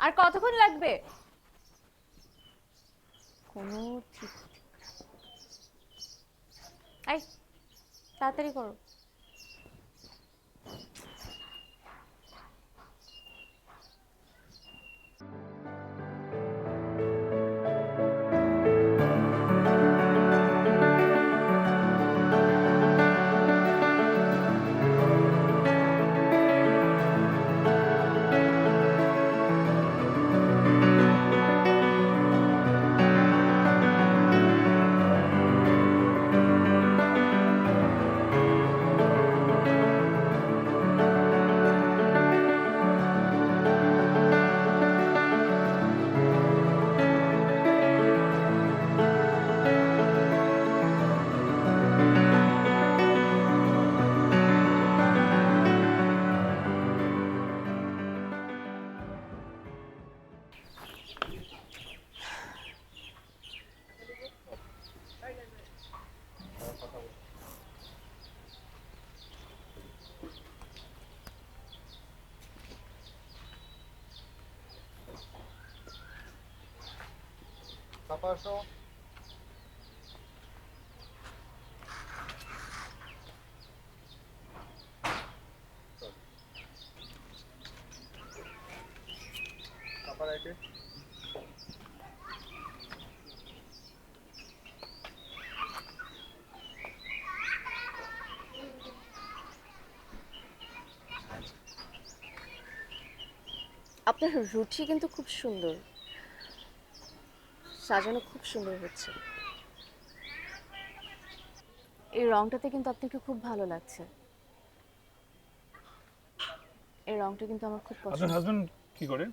আর কতক্ষণ লাগবে? কোনো ঠিক তাড়াতাড়ি করো। Aparece. আপনার রুচি কিন্তু খুব সুন্দর সাজানো খুব সুন্দর হচ্ছে। এই রংটাতে কিন্তু আপনাকে খুব ভালো লাগছে। এই রংটা কিন্তু আমার খুব আপনার পছন্দ হাজবেন্ড কি করে?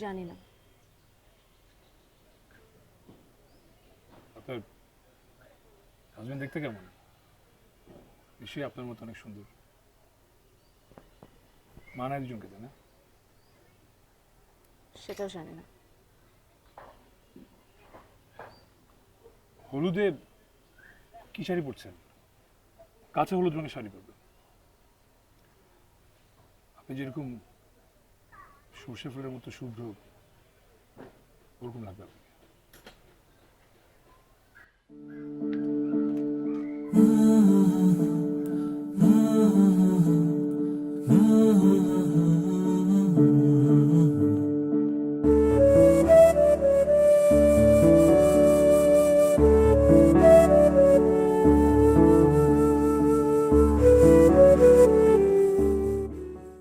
জানি না। আপনার হাজবেন্ড দেখতে কেমন? নিশ্চয়ই আপনার মতো অনেক সুন্দর। মান একজনকে তাই না। সেটাও জানি না। হলুদে কি শাড়ি পরছেন? কাঁচা হলুদ রঙের শাড়ি পরবেন। আপনি যেরকম সর্ষে ফুলের মতো শুভ্র ওরকম লাগবে আপনাকে।